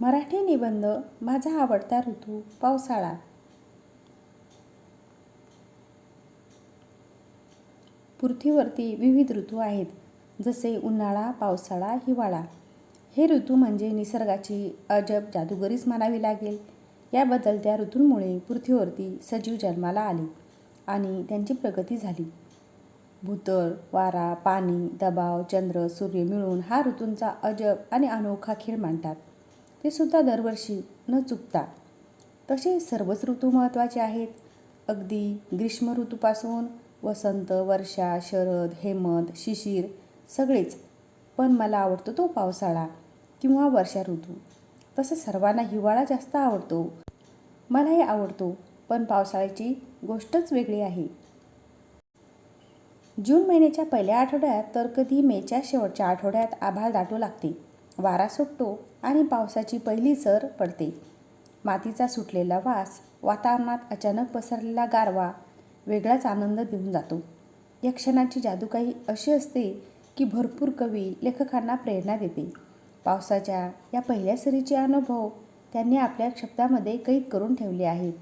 मराठी निबंध माझा आवडता ऋतू पावसाळा. पृथ्वीवरती विविध ऋतू आहेत जसे उन्हाळा पावसाळा हिवाळा. हे ऋतू म्हणजे निसर्गाची अजब जादूगरीच म्हणावी लागेल. या बदलत्या ऋतूंमुळे पृथ्वीवरती सजीव जन्माला आले आणि त्यांची प्रगती झाली. भूतळ वारा पाणी दबाव चंद्र सूर्य मिळून हा ऋतूंचा अजब आणि अनोखा खेळ मांडतात. ते सुद्धा दरवर्षी न चुकता. तसे सर्वच ऋतू महत्त्वाचे आहेत. अगदी ग्रीष्म ऋतूपासून वसंत वर्षा शरद हेमंत शिशिर सगळेच. पण मला आवडतो तो पावसाळा किंवा वर्षा ऋतू. तसं सर्वांना हिवाळा जास्त आवडतो. मलाही आवडतो पण पावसाळ्याची गोष्टच वेगळी आहे. जून महिन्याच्या पहिल्या आठवड्यात तर कधी मेच्या शेवटच्या आठवड्यात आभाळ दाटू लागते. वारा सुटतो आणि पावसाची पहिली सर पडते. मातीचा सुटलेला वास वातावरणात अचानक पसरलेला गारवा वेगळाच आनंद देऊन जातो. या क्षणाची जादू काही अशी असते की भरपूर कवी लेखकांना प्रेरणा देते. पावसाच्या या पहिल्या सरीचे अनुभव त्यांनी आपल्या शब्दामध्ये कैद करून ठेवले आहेत.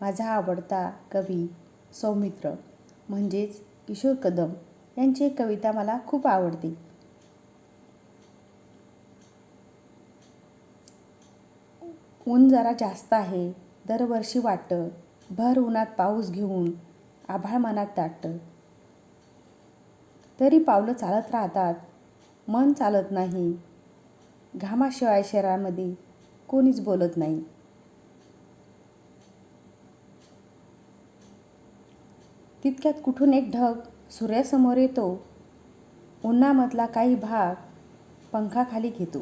माझा आवडता कवी सौमित्र म्हणजेच किशोर कदम यांची कविता मला खूप आवडते. ऊन जरा जास्त आहे दरवर्षी वाटतं. भर उन्हात पाऊस घेऊन आभाळ मनात दाटतं. तरी पावलं चालत राहतात मन चालत नाही. घामाशिवाय शहरामध्ये कोणीच बोलत नाही. तितक्यात कुठून एक ढग सूर्यासमोर येतो. उन्हामधला काही भाग पंखाखाली घेतो.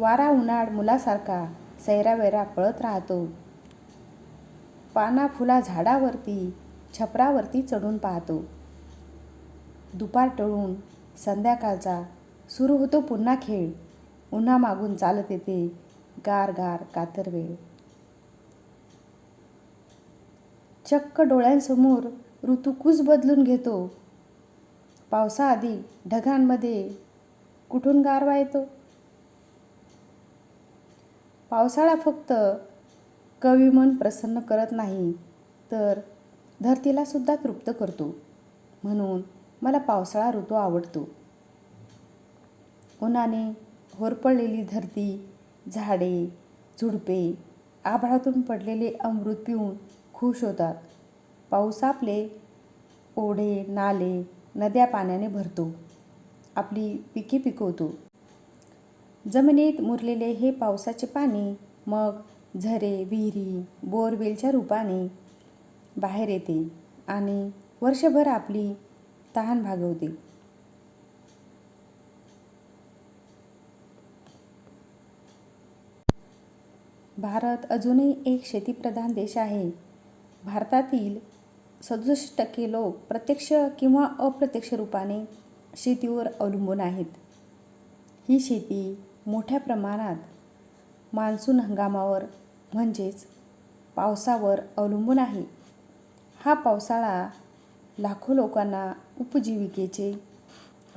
वारा उन्हाळ मुलासारखा सैरावैरा पळत राहतो. पाना फुला झाडावरती छपरावरती चढून पाहतो. दुपार टळून संध्याकाळचा सुरू होतो पुन्हा खेळ. उन्हा मागून चालत येते गार गार कातर वेळ. चक्क डोळ्यांसमोर ऋतू कुस बदलून घेतो. पावसाआधी ढगांमध्ये कुठून गारवा येतो? पावसाळा फक्त कवी मन प्रसन्न करत नाही तर धरतीला सुद्धा तृप्त करतो. म्हणून मला पावसाळा ऋतू आवडतो. उन्हाने होरपळलेली धरती झाडे झुडपे आभाळातून पडलेले अमृत पिऊन खुश होतात. पाऊस आपले ओढे नाले नद्या पाण्याने भरतो. आपली पिके पिकवतो. जमिनीत मुरलेले हे पावसाचे पाणी मग झरे विहिरी बोरवेलच्या रूपाने बाहेर येते आणि वर्षभर आपली तहान भागवते. भारत अजूनही एक शेतीप्रधान देश आहे. भारतातील सदुसष्ट टक्के लोक प्रत्यक्ष किंवा अप्रत्यक्ष रूपाने शेतीवर अवलंबून आहेत. ही शेती मोठ्या प्रमाणात मान्सून हंगामावर म्हणजेच पावसावर अवलंबून आहे. हा पावसाळा लाखो लोकांना उपजीविकेचे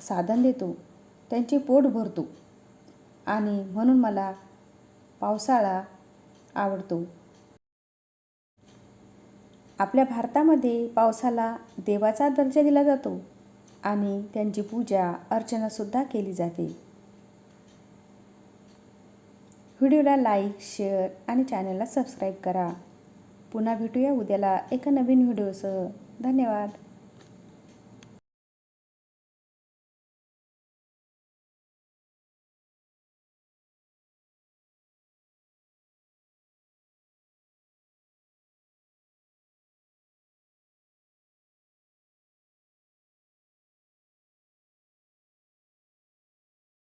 साधन देतो त्यांचे पोट भरतो आणि म्हणून मला पावसाळा आवडतो. आपल्या भारतामध्ये पावसाला देवाचा दर्जा दिला जातो आणि त्यांची पूजा अर्चनासुद्धा केली जाते. व्हिडिओला लाईक शेअर आणि चॅनलला सबस्क्राईब करा. पुन्हा भेटूया उद्याला एका नवीन व्हिडिओसह. धन्यवाद.